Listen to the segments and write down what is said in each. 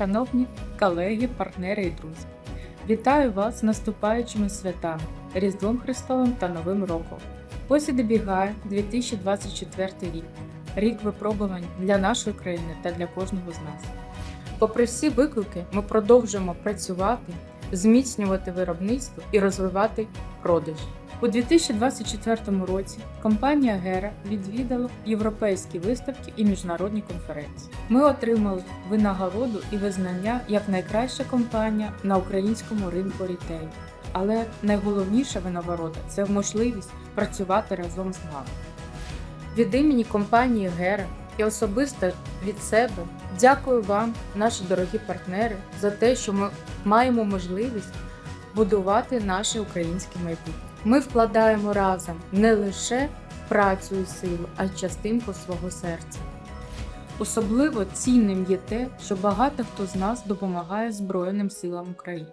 шановні колеги, партнери і друзі. Вітаю вас з наступаючими святами, Різдвом Христовим та Новим роком. Ось добігає 2024 рік, рік випробувань для нашої країни та для кожного з нас. Попри всі виклики, ми продовжуємо працювати, зміцнювати виробництво і розвивати продажі. У 2024 році компанія Гера відвідала європейські виставки і міжнародні конференції. Ми отримали винагороду і визнання як найкраща компанія на українському ринку рітейлу. Але найголовніша винагорода це можливість працювати разом з вами. Від імені компанії Гера і особисто від себе дякую вам, наші дорогі партнери, за те, що ми маємо можливість будувати наше українське майбутнє. Ми вкладаємо разом не лише працю і силу, а й частинку свого серця. Особливо цінним є те, що багато хто з нас допомагає Збройним силам України.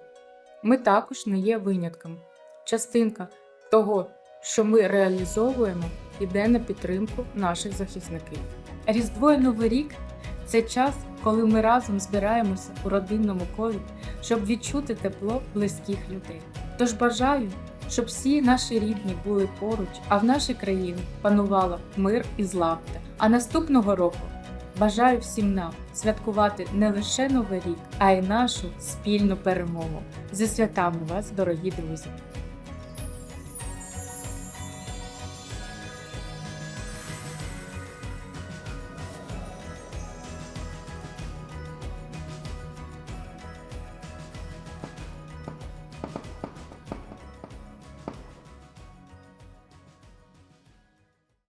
Ми також не є винятком. Частинка того, що ми реалізовуємо, іде на підтримку наших захисників. Різдво і Новий рік це час, коли ми разом збираємося у родинному колі, щоб відчути тепло близьких людей. Тож бажаю, щоб всі наші рідні були поруч, а в нашій країні панувала мир і злагода. А наступного року бажаю всім нам святкувати не лише Новий рік, а й нашу спільну перемогу. Зі святами вас, дорогі друзі!